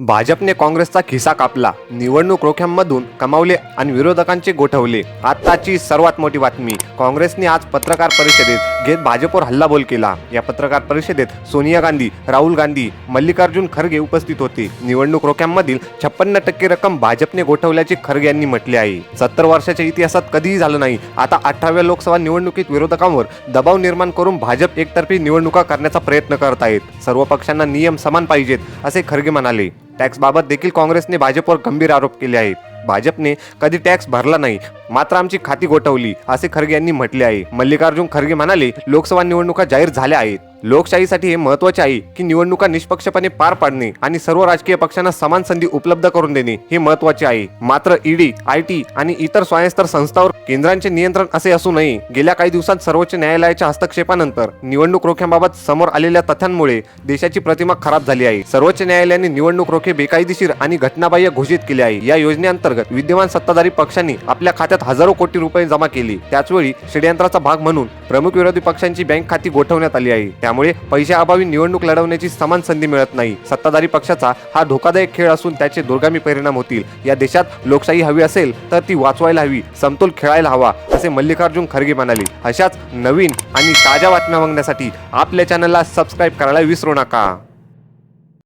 भाजपने काँग्रेसचा खिसा कापला. निवडणूक रोख्यांमधून कमावले आणि विरोधकांचे गोठवले. आताची सर्वात मोठी बातमी. काँग्रेसने आज पत्रकार परिषदेत घेत भाजपवर हल्लाबोल केला. या पत्रकार परिषदेत सोनिया गांधी राहुल गांधी मल्लिकार्जुन खरगे उपस्थित होते. निवडणूक रोख्यांमधील छप्पन्न टक्के रक्कम भाजपने गोठवल्याचे खरगे यांनी म्हटले आहे. सत्तर वर्षाच्या इतिहासात कधीही झालं नाही. आता अठराव्या लोकसभा निवडणुकीत विरोधकांवर दबाव निर्माण करून भाजप एकतर्फी निवडणुका करण्याचा प्रयत्न करत आहेत. सर्व पक्षांना नियम समान पाहिजेत असे खरगे म्हणाले. टॅक्सबाबत देखील काँग्रेसने भाजपवर गंभीर आरोप केले आहेत. भाजपने कधी टॅक्स भरला नाही मात्र आमची खाती गोठवली असे खरगे यांनी म्हटले आहे. मल्लिकार्जुन खरगे म्हणाले लोकसभा निवडणुका जाहीर झाल्या आहेत. लोकशाहीसाठी हे महत्त्वाचे आहे की निवडणुका निष्पक्षपणे पार पाडणे आणि सर्व राजकीय पक्षांना समान संधी उपलब्ध करून देणे हे महत्त्वाचे आहे. मात्र ईडी आय टी आणि इतर स्वायत्तर संस्थांवर केंद्रांचे नियंत्रण असे असू नये. गेल्या काही दिवसांत सर्वोच्च न्यायालयाच्या हस्तक्षेपानंतर निवडणूक रोख्यांबाबत समोर आलेल्या तथ्यांमुळे देशाची प्रतिमा खराब झाली आहे. सर्वोच्च न्यायालयाने निवडणूक रोखे बेकायदेशीर आणि घटनाबाह्य घोषित केले आहे. या योजनेअंतर्गत विद्यमान सत्ताधारी पक्षांनी आपल्या खात्यात हजारो कोटी रुपये जमा केली. त्याचवेळी षडयंत्राचा भाग म्हणून प्रमुख विरोधी पक्षांची बँक खाती गोठवण्यात आली आहे. त्यामुळे पैशाअभावी निवडणूक लढवण्याची समान संधी मिळत नाही. सत्ताधारी पक्षाचा हा धोकादायक खेळ असून त्याचे दुर्गामी परिणाम होतील. या देशात लोकशाही हवी असेल तर ती वाचवायला हवी समतोल खेळायला हवा असे मल्लिकार्जुन खरगे म्हणाले. अशाच नवीन आणि ताज्या बातम्या बघण्यासाठी आपल्या चॅनलला सबस्क्राईब करायला विसरू नका.